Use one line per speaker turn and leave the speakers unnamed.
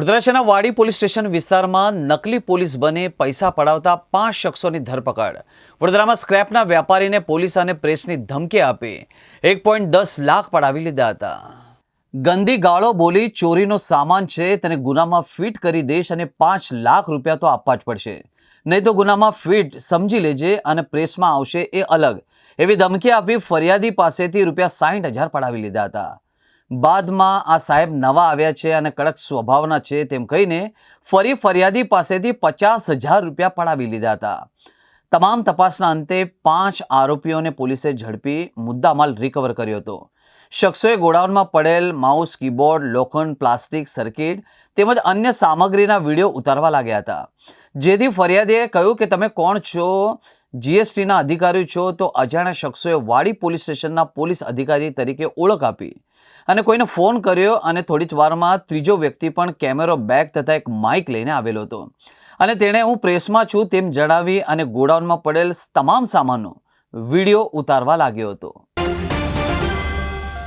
વડોદરા વાડી police station વિસ્તારમાં નકલી પોલીસ બને પૈસા પડાવતા પાંચ શખ્સોની ધરપકડ. વડોદરામાં સ્ક્રેપના વેપારીને પોલીસ અને પ્રેસની ધમકી આપી. એક પોઈન્ટ દસ લાખ પડાવી લીધા હતા. ગંદી ગાળો બોલી ચોરીનો સામાન છે, તેને ગુનામાં ફિટ કરી દઈશ અને પાંચ લાખ રૂપિયા તો આપવા જ પડશે. નહીં તો ગુનામાં ફિટ સમજી લેજે અને પ્રેસમાં આવશે એ અલગ. એવી ધમકી આપી ફરિયાદી પાસેથી રૂપિયા સાઠ હજાર પડાવી લીધા હતા. બાદમાં આ સાહેબ નવા આવ્યા છે અને કડક સ્વભાવના છે તેમ કહીને ફરી ફરિયાદી પાસેથી પચાસ હજાર રૂપિયા પડાવી લીધા હતા. તમામ તપાસના અંતે પાંચ આરોપીઓને પોલીસે ઝડપી મુદ્દામાલ રિકવર કર્યો હતો. શખ્સોએ ગોડાઉનમાં પડેલ માઉસ, કીબોર્ડ, લોખંડ, પ્લાસ્ટિક, સર્કિટ તેમજ અન્ય સામગ્રીના વીડિયો ઉતારવા લાગ્યા હતા. જેથી ફરિયાદીએ કહ્યું કે, તમે કોણ છો? જીએસટીના અધિકારી છો? તો અજાણ્યા શખ્સોએ વાડી પોલીસ સ્ટેશનના પોલીસ અધિકારી તરીકે ઓળખ આપી અને કોઈને ફોન કર્યો અને થોડી જ વારમાં ત્રીજો વ્યક્તિ પણ કેમેરો બેગ તથા એક માઇક લઈને આવેલો હતો. અને તેણે હું પ્રેસમાં છું તેમ જણાવી અને ગોડાઉનમાં પડેલ તમામ સામાનનો વીડિયો ઉતારવા લાગ્યો હતો.